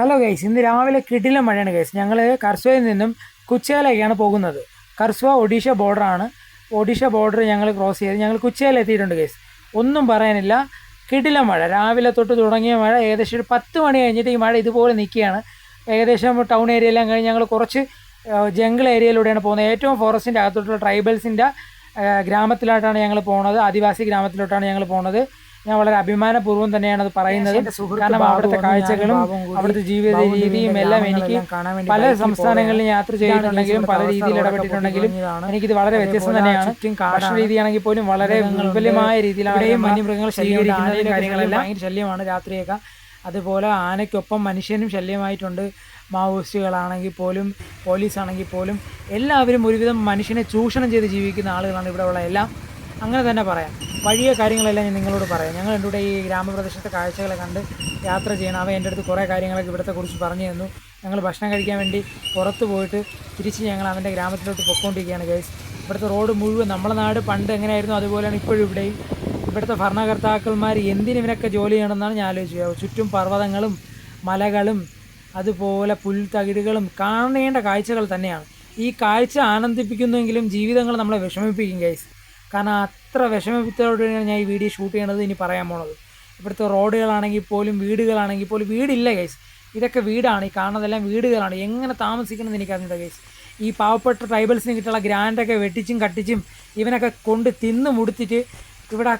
Hello guys ഇന്ന് രാവിലെ കിടില മഴയാണ് ഗൈസ് ഞങ്ങൾ കർസുവയിൽ നിന്നും കുച്ചയിലേക്കാണ് പോകുന്നത്. കർസുവ ഒഡീഷ ബോർഡറാണ് ഒഡീഷ ബോർഡർ ഞങ്ങൾ ക്രോസ് ചെയ്ത് ഞങ്ങൾ കുച്ചയിൽ എത്തിയിട്ടുണ്ട് ഗൈസ് ഒന്നും പറയാനില്ല. കിടില മഴ. രാവിലെ തൊട്ട് തുടങ്ങിയ മഴ ഏകദേശം ഒരു പത്ത് മണി കഴിഞ്ഞിട്ട് ഈ മഴ ഇതുപോലെ നിൽക്കുകയാണ്. ഏകദേശം ടൗൺ ഏരിയയെല്ലാം കഴിഞ്ഞ് ഞങ്ങൾ കുറച്ച് ജംഗിൾ ഏരിയയിലൂടെയാണ് പോകുന്നത്. ഏറ്റവും ഫോറസ്റ്റിന്റെ അകത്തോട്ടുള്ള ട്രൈബൽസിന്റെ ഗ്രാമത്തിലോട്ടാണ് ഞങ്ങൾ പോകുന്നത് ആദിവാസി ഗ്രാമത്തിലോട്ടാണ് ഞങ്ങൾ പോകുന്നത് ഞാൻ വളരെ അഭിമാനപൂർവം തന്നെയാണ് അത് പറയുന്നത്. കാരണം അവിടുത്തെ കാഴ്ചകളും അവിടുത്തെ ജീവിത രീതിയും എല്ലാം എനിക്ക് പല സംസ്ഥാനങ്ങളിൽ യാത്ര ചെയ്തിട്ടുണ്ടെങ്കിലും പല രീതിയിൽ ഇടപെട്ടിട്ടുണ്ടെങ്കിലും എനിക്കിത് വളരെ വ്യത്യസ്തം തന്നെയാണ്. ഭക്ഷണ രീതിയാണെങ്കിൽ പോലും വളരെ വിപുലമായ രീതിയിലാണ് വന്യമൃഗങ്ങൾ ശല്യീകരിക്കുന്നതിന്റെ കാര്യങ്ങളെല്ലാം ഭയങ്കര ശല്യമാണ് രാത്രിയൊക്കെ. അതുപോലെ ആനയ്ക്കൊപ്പം മനുഷ്യനും ശല്യമായിട്ടുണ്ട്. മാവോയിസ്റ്റുകളാണെങ്കിൽ പോലും പോലീസ് ആണെങ്കിൽ പോലും എല്ലാവരും ഒരുവിധം മനുഷ്യനെ ചൂഷണം ചെയ്ത് ജീവിക്കുന്ന ആളുകളാണ് ഇവിടെ ഉള്ള എല്ലാം. അങ്ങനെ തന്നെ പറയാം. വഴിയ കാര്യങ്ങളെല്ലാം ഞാൻ നിങ്ങളോട് പറയാം. ഞങ്ങൾ എന്റെ ഈ ഗ്രാമപ്രദേശത്തെ കാഴ്ചകളെ കണ്ട് യാത്ര ചെയ്യണം. അവ എന്റെ അടുത്ത് കുറേ കാര്യങ്ങളൊക്കെ ഇവിടുത്തെ കുറിച്ച് പറഞ്ഞു തന്നു. ഞങ്ങൾ ഭക്ഷണം കഴിക്കാൻ വേണ്ടി പുറത്ത് പോയിട്ട് തിരിച്ച് ഞങ്ങൾ അവന്റെ ഗ്രാമത്തിലോട്ട് പൊയ്ക്കൊണ്ടിരിക്കുകയാണ് ഗൈസ് ഇവിടുത്തെ റോഡ് മുഴുവൻ നമ്മളെ നാട് പണ്ട് എങ്ങനെയായിരുന്നു? അതുപോലെയാണ് ഇപ്പോഴും ഇവിടെയും. ഇവിടുത്തെ ഭരണകർത്താക്കന്മാർ എന്തിനിവരൊക്കെ ജോലി ചെയ്യണമെന്നാണ് ഞാൻ ആലോചിക്കുക. ചുറ്റും പർവതങ്ങളും മലകളും അതുപോലെ പുൽത്തകിടുകളും കാണേണ്ട കാഴ്ചകൾ തന്നെയാണ്. ഈ കാഴ്ച ആനന്ദിപ്പിക്കുന്നുവെങ്കിലും ജീവിതങ്ങൾ നമ്മളെ വിഷമിപ്പിക്കും ഗൈസ് കാരണം അത്ര വിഷമത്തോടെയാണ് ഞാൻ ഈ വീഡിയോ ഷൂട്ട് ചെയ്യണത് ഇനി പറയാൻ പോണത്. ഇവിടുത്തെ റോഡുകളാണെങ്കിൽ പോലും വീടുകളാണെങ്കിൽ പോലും വീടില്ല ഗൈസ് ഇതൊക്കെ വീടാണ് ഈ കാണുന്നതെല്ലാം വീടുകളാണ്. എങ്ങനെ താമസിക്കണമെന്ന് എനിക്കറിഞ്ഞില്ല ഗൈസ് ഈ പാവപ്പെട്ട ട്രൈബൽസിന് കിട്ടുള്ള ഗ്രാൻഡൊക്കെ വെട്ടിച്ചും കട്ടിച്ചും ഇവനൊക്കെ കൊണ്ട് തിന്ന് മുടുത്തിട്ട് ഇവിടെ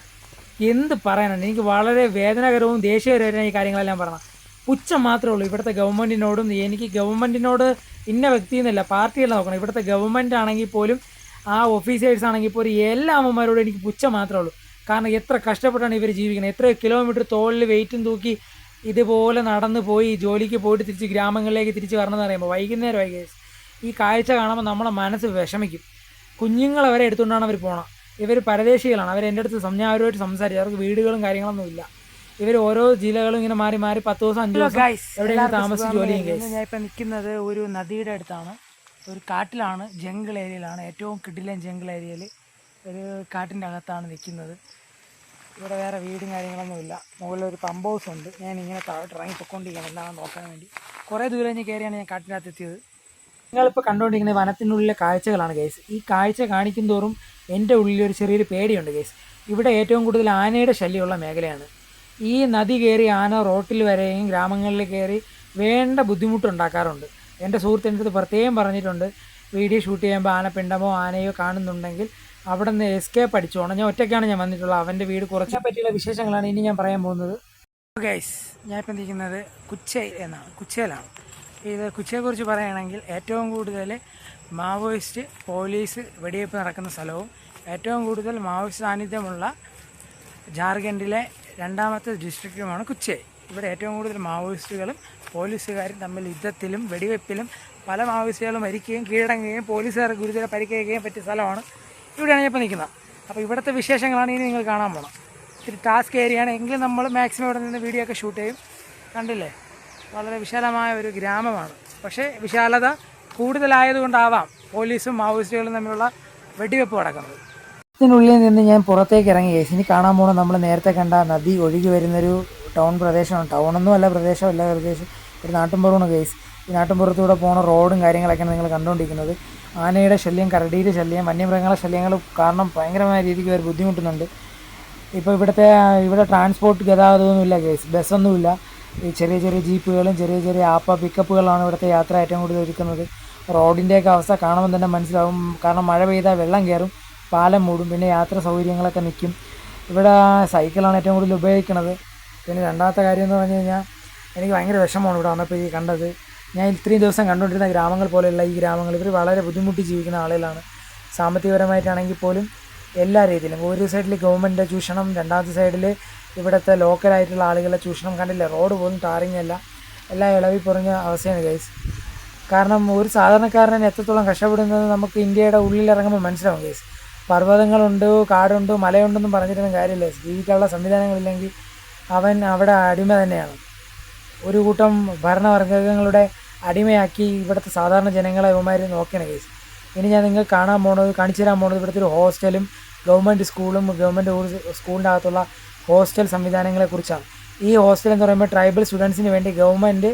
എന്ത് പറയാനാണ് എനിക്ക് വളരെ വേദനകരവും ദേഷ്യകരവും ഈ കാര്യങ്ങളെല്ലാം പറഞ്ഞത് പുച്ഛം മാത്രമേ ഉള്ളൂ ഇവിടുത്തെ ഗവൺമെന്റിനോടും എനിക്ക് ഗവൺമെന്റിനോട് ഇന്ന വ്യക്തി എന്നല്ല പാർട്ടിയല്ല നോക്കണം. ഇവിടുത്തെ ഗവൺമെന്റ് ആണെങ്കിൽ പോലും ആ ഓഫീസേഴ്സ് ആണെങ്കിൽ ഇപ്പോൾ ഒരു എല്ലാ അമ്മമാരോടും എനിക്ക് പുച്ഛം മാത്രമേ ഉള്ളൂ. കാരണം എത്ര കഷ്ടപ്പെട്ടാണ് ഇവർ ജീവിക്കുന്നത്. എത്ര കിലോമീറ്റർ തോളിൽ വെയിറ്റും തൂക്കി ഇതുപോലെ നടന്ന് പോയി ജോലിക്ക് പോയിട്ട് തിരിച്ച് ഗ്രാമങ്ങളിലേക്ക് തിരിച്ച് വരണമെന്ന് പറയുമ്പോൾ വൈകുന്നേരമായി കേസ് ഈ കാഴ്ച കാണുമ്പോൾ നമ്മളെ മനസ്സ് വിഷമിക്കും. കുഞ്ഞുങ്ങളെ വരെ എടുത്തുകൊണ്ടാണ് അവർ പോകണം ഇവർ പരദേശികളാണ്. അവർ എന്റെ അടുത്ത് ഞാൻ അവരുമായിട്ട് സംസാരിച്ചു. അവർക്ക് വീടുകളും കാര്യങ്ങളൊന്നും ഇല്ല. ഇവർ ഓരോ ജില്ലകളും ഇങ്ങനെ മാറി മാറി പത്ത് ദിവസം അഞ്ച് ദിവസം എവിടെയെങ്കിലും താമസിച്ച് ജോലി ഞാൻ ഇപ്പം നിൽക്കുന്നത് ഒരു നദിയുടെ അടുത്താണ്. ഒരു കാട്ടിലാണ് ജംഗിൾ ഏരിയയിലാണ് ഏറ്റവും കിടിലൻ ജംഗിൾ ഏരിയയിൽ ഒരു കാട്ടിന്റെ അകത്താണ് നിൽക്കുന്നത്. ഇവിടെ വേറെ വീടും കാര്യങ്ങളൊന്നുമില്ല. മുകളിൽ ഒരു പമ്പ് ഹൗസ് ഉണ്ട്. ഞാൻ ഇങ്ങനെ താഴോട്ട് ഇറങ്ങി പൊക്കോണ്ടിരിക്കണം എന്താണെന്ന് നോക്കാൻ വേണ്ടി. കുറേ ദൂരം കഴിഞ്ഞ് കയറിയാണ് ഞാൻ കാട്ടിനകത്ത് എത്തിയത് നിങ്ങളിപ്പോൾ കണ്ടുകൊണ്ടിരിക്കുന്ന വനത്തിനുള്ളിലെ കാഴ്ചകളാണ് കേസ് ഈ കാഴ്ച കാണിക്കും തോറും എന്റെ ഉള്ളിൽ ഒരു ചെറിയൊരു പേടിയുണ്ട് കേസ് ഇവിടെ ഏറ്റവും കൂടുതൽ ആനയുടെ ശല്യമുള്ള മേഖലയാണ്. ഈ നദി കയറി ആന റോട്ടിൽ വരെയും ഗ്രാമങ്ങളിൽ കയറി വേണ്ട ബുദ്ധിമുട്ടുണ്ടാക്കാറുണ്ട് എന്റെ സുഹൃത്ത് എന്റെ അടുത്ത് പ്രത്യേകം പറഞ്ഞിട്ടുണ്ട്. വീഡിയോ ഷൂട്ട് ചെയ്യുമ്പോൾ ആനപ്പിണ്ടമോ ആനയോ കാണുന്നുണ്ടെങ്കിൽ അവിടെ നിന്ന് എസ്കേപ്പ് അടിച്ചോണം. ഞാൻ ഒറ്റയ്ക്കാണ് ഞാൻ വന്നിട്ടുള്ളത്. അവന്റെ വീട് കുറച്ച് പറ്റിയുള്ള വിശേഷങ്ങളാണ് ഇനി ഞാൻ പറയാൻ പോകുന്നത്. ഗൈസ് ഞാൻ ഇപ്പം നിൽക്കുന്നത് കുച്ചൈ എന്നാണ് കുച്ചയിലാണ് ഇത് കുച്ചയെക്കുറിച്ച് പറയുകയാണെങ്കിൽ ഏറ്റവും കൂടുതൽ മാവോയിസ്റ്റ് പോലീസ് വെടിവയ്പ്പ് നടക്കുന്ന സ്ഥലവും ഏറ്റവും കൂടുതൽ മാവോയിസ്റ്റ് സാന്നിധ്യമുള്ള ജാർഖണ്ഡിലെ രണ്ടാമത്തെ ഡിസ്ട്രിക്റ്റുമാണ് കുച്ചൈ. ഇവിടെ ഏറ്റവും കൂടുതൽ മാവോയിസ്റ്റുകളും പോലീസുകാരും തമ്മിൽ യുദ്ധത്തിലും വെടിവെപ്പിലും പല മാവോയിസ്റ്റുകളും മരിക്കുകയും കീഴടങ്ങുകയും പോലീസുകാർ ഗുരുതര പരിക്കേൽക്കുകയും പറ്റിയ സ്ഥലമാണ് ഇവിടെയാണ് ഞാൻ ഇപ്പോൾ നിൽക്കുന്നത്. അപ്പോൾ ഇവിടുത്തെ വിശേഷങ്ങളാണ് ഇനി നിങ്ങൾ കാണാൻ പോകണം ഇത്തിരി ടാസ്ക് ഏരിയയാണ്. എങ്കിലും നമ്മൾ മാക്സിമം ഇവിടെ നിന്ന് വീഡിയോ ഒക്കെ ഷൂട്ട് ചെയ്യും. കണ്ടില്ലേ? വളരെ വിശാലമായ ഒരു ഗ്രാമമാണ്. പക്ഷേ വിശാലത കൂടുതലായതുകൊണ്ടാവാം പോലീസും മാവോയിസ്റ്റുകളും തമ്മിലുള്ള വെടിവെപ്പ് നടക്കുന്നത്. ഇതിനുള്ളിൽ നിന്ന് ഞാൻ പുറത്തേക്ക് ഇറങ്ങി. കേസ് ഇനി കാണാൻ പോകണം നമ്മൾ നേരത്തെ കണ്ട നദി ഒഴുകി വരുന്നൊരു ടൗൺ പ്രദേശമാണ്. ടൗണൊന്നും അല്ല പ്രദേശമല്ല പ്രദേശം ഒരു നാട്ടുംപുറമാണ് ഗൈസ് ഈ നാട്ടുംപുറത്തൂടെ പോകുന്ന റോഡും കാര്യങ്ങളൊക്കെയാണ് നിങ്ങൾ കണ്ടുകൊണ്ടിരിക്കുന്നത് ആനയുടെ ശല്യം കരടിയുടെ ശല്യം വന്യമൃഗങ്ങളുടെ ശല്യങ്ങൾ കാരണം ഭയങ്കരമായ രീതിക്ക് അവർ ബുദ്ധിമുട്ടുന്നുണ്ട്. ഇപ്പോൾ ഇവിടുത്തെ ഇവിടെ ട്രാൻസ്പോർട്ട് ഗതാഗതമൊന്നും ഇല്ല കേസ് ബസ്സൊന്നുമില്ല ഈ ചെറിയ ചെറിയ ജീപ്പുകളും ചെറിയ ചെറിയ ആപ്പ പിക്കപ്പുകളാണ് ഇവിടുത്തെ യാത്ര ഏറ്റവും കൂടുതൽ ഒരുക്കുന്നത്. റോഡിന്റെയൊക്കെ അവസ്ഥ കാണുമ്പോൾ തന്നെ മനസ്സിലാവും. കാരണം മഴ പെയ്താൽ വെള്ളം കയറും പാലം മൂടും പിന്നെ യാത്ര സൗകര്യങ്ങളൊക്കെ നിൽക്കും. ഇവിടെ സൈക്കിളാണ് ഏറ്റവും കൂടുതൽ ഉപയോഗിക്കുന്നത്. പിന്നെ രണ്ടാമത്തെ കാര്യം എന്ന് പറഞ്ഞു കഴിഞ്ഞാൽ എനിക്ക് ഭയങ്കര വിഷമമാണ് ഇവിടെ വന്നപ്പോൾ ഈ കണ്ടത്. ഞാൻ ഇത്രയും ദിവസം കണ്ടുകൊണ്ടിരുന്ന ഗ്രാമങ്ങൾ പോലെയുള്ള ഈ ഗ്രാമങ്ങൾ ഇവർ വളരെ ബുദ്ധിമുട്ടി ജീവിക്കുന്ന ആളുകളാണ്. സാമ്പത്തികപരമായിട്ടാണെങ്കിൽ പോലും എല്ലാ രീതിയിലും. ഒരു സൈഡിൽ ഗവൺമെന്റ് ചൂഷണം രണ്ടാമത്തെ സൈഡിൽ ഇവിടുത്തെ ലോക്കലായിട്ടുള്ള ആളുകളെ ചൂഷണം കണ്ടില്ല? റോഡ് പോലും ടാറിങ് അല്ല എല്ലാം ഇളവി അവസ്ഥയാണ് ഗൈസ് കാരണം ഒരു സാധാരണക്കാരനെ എത്രത്തോളം കഷ്ടപ്പെടുന്നത് നമുക്ക് ഇന്ത്യയുടെ ഉള്ളിലിറങ്ങുമ്പോൾ മനസ്സിലാവും ഗൈസ് പർവതങ്ങളുണ്ട് കാടുണ്ട് മലയുണ്ടെന്നും പറഞ്ഞിട്ടൊന്നും കാര്യമില്ല ജീവിക്കാനുള്ള സംവിധാനങ്ങളില്ലെങ്കിൽ അവൻ അവിടെ അടിമ തന്നെയാണ്. ഒരു കൂട്ടം ഭരണവർഗങ്ങളുടെ അടിമയാക്കി ഇവിടുത്തെ സാധാരണ ജനങ്ങളെ ഇവന്മാർ നോക്കണ കേസ്. ഇനി ഞാൻ നിങ്ങൾ കാണാൻ പോണത് കാണിച്ചു തരാൻ പോണത് ഇവിടുത്തെ ഒരു ഹോസ്റ്റലും ഗവൺമെന്റ് സ്കൂളും ഗവൺമെന്റ് സ്കൂളിന്റെ അകത്തുള്ള ഹോസ്റ്റൽ സംവിധാനങ്ങളെക്കുറിച്ചാണ് ഈ ഹോസ്റ്റൽ എന്ന് പറയുമ്പോൾ ട്രൈബൽ സ്റ്റുഡൻസിന് വേണ്ടി ഗവൺമെന്റ്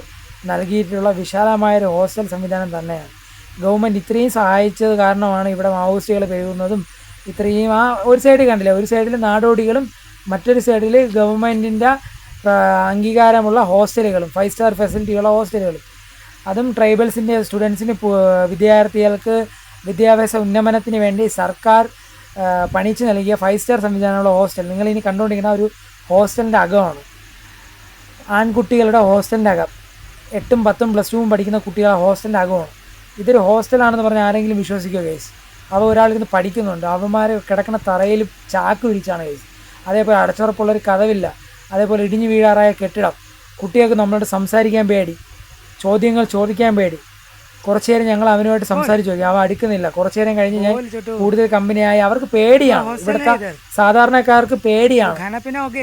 നൽകിയിട്ടുള്ള വിശാലമായൊരു ഹോസ്റ്റൽ സംവിധാനം തന്നെയാണ്. ഗവൺമെന്റ് ഇത്രയും സഹായിച്ചത് കാരണമാണ് ഇവിടെ മാവോയിസ്റ്റുകൾ പെരുകുന്നതും ഇത്രയും ആ ഒരു സൈഡിൽ കണ്ടില്ല? ഒരു സൈഡിൽ നാടോടികളും മറ്റൊരു സൈഡിൽ ഗവൺമെന്റിന്റെ അംഗീകാരമുള്ള ഹോസ്റ്റലുകളും ഫൈവ് സ്റ്റാർ ഫെസിലിറ്റിയുള്ള ഹോസ്റ്റലുകളും. അതും ട്രൈബൽസിന്റെ സ്റ്റുഡൻസിന് വിദ്യാർത്ഥികൾക്ക് വിദ്യാഭ്യാസ ഉന്നമനത്തിന് വേണ്ടി സർക്കാർ പണിച്ച് നൽകിയ ഫൈവ് സ്റ്റാർ സംവിധാനമുള്ള ഹോസ്റ്റൽ. നിങ്ങൾ ഇനി കണ്ടുകൊണ്ടിരിക്കുന്ന ഒരു ഹോസ്റ്റലിന്റെ അകമാണ്. ആൺകുട്ടികളുടെ ഹോസ്റ്റലിന്റെ അകം. എട്ടും പത്തും പ്ലസ് ടുവും പഠിക്കുന്ന കുട്ടികളുടെ ഹോസ്റ്റലിന്റെ അകമാണ്. ഇതൊരു ഹോസ്റ്റലാണെന്ന് പറഞ്ഞാൽ ആരെങ്കിലും വിശ്വസിക്കുക കേസ് അവ ഒരാളിരുന്ന് പഠിക്കുന്നുണ്ട്. അവന്മാർ കിടക്കുന്ന തറയിൽ ചാക്ക് വിരിച്ചാണ് കേസ് അതേപോലെ അടച്ചുറപ്പുള്ളൊരു കഥവില്ല. അതേപോലെ ഇടിഞ്ഞു വീഴാറായ കെട്ടിടം. കുട്ടികൾക്ക് നമ്മളോട് സംസാരിക്കാൻ പേടി. ചോദ്യങ്ങൾ ചോദിക്കാൻ പേടി. കുറച്ചു നേരം ഞങ്ങൾ അവനുമായിട്ട് സംസാരിച്ചു നോക്കി. അവ അടുക്കുന്നില്ല. കുറച്ചു നേരം കഴിഞ്ഞ് ഞാൻ കൂടുതൽ കമ്പനിയായി. അവർക്ക് പേടിയാണ്. ഇവിടുത്തെ സാധാരണക്കാർക്ക് പേടിയാണ്.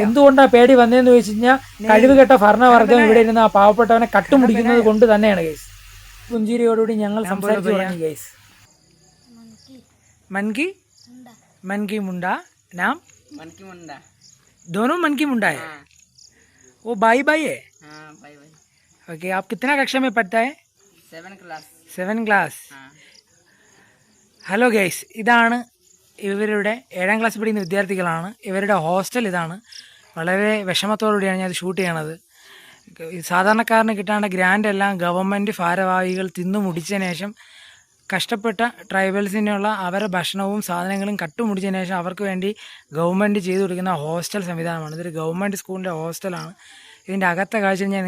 എന്തുകൊണ്ടാണ് പേടി വന്നതെന്ന് ചോദിച്ചു കഴിഞ്ഞാൽ കഴിവ് കെട്ട ഭരണവർഗം ഇവിടെ ഇരുന്ന് ആ പാവപ്പെട്ടവനെ കട്ടുമുടിക്കുന്നത് കൊണ്ട് തന്നെയാണ് കേസ് പുഞ്ചിരിയോടുകൂടി ഞങ്ങൾ സംസാരിച്ചു തുടങ്ങി കേസ് മൻകി? മൻകി മുണ്ട? നാം മൻകി മുണ്ട. दोनों मन की मुंडा है वो भाई भाई है हाँ भाई भाई ओके आप कितना कक्षा में पढ़ता है सेवन क्लास സെവൻ ക്ലാസ് हाँ ഹലോ ഗൈസ് ഇതാണ് ഇവരുടെ ഏഴാം ക്ലാസ്സിൽ പഠിക്കുന്ന വിദ്യാർത്ഥികളാണ് ഇവരുടെ ഹോസ്റ്റൽ ഇതാണ് വളരെ വിഷമത്തോടുകൂടിയാണ് ഞാൻ ഇത് ഷൂട്ട് ചെയ്യണത് ഈ സാധാരണക്കാരന് കിട്ടാണ്ട ഗ്രാൻഡ് എല്ലാം ഗവൺമെൻറ് ഭാരവാഹികൾ തിന്നു മുടിച്ചതിന് ശേഷം കഷ്ടപ്പെട്ട ട്രൈബൽസിനുള്ള അവരുടെ ഭക്ഷണവും സാധനങ്ങളും കട്ടുമുടിച്ചതിന് ശേഷം അവർക്ക് വേണ്ടി ഗവൺമെന്റ് ചെയ്തു കൊടുക്കുന്ന ഹോസ്റ്റൽ സംവിധാനമാണ്. ഇതൊരു ഗവൺമെന്റ് സ്കൂളിന്റെ ഹോസ്റ്റലാണ്. ഇതിന്റെ അകത്തെ കാഴ്ച ഞാൻ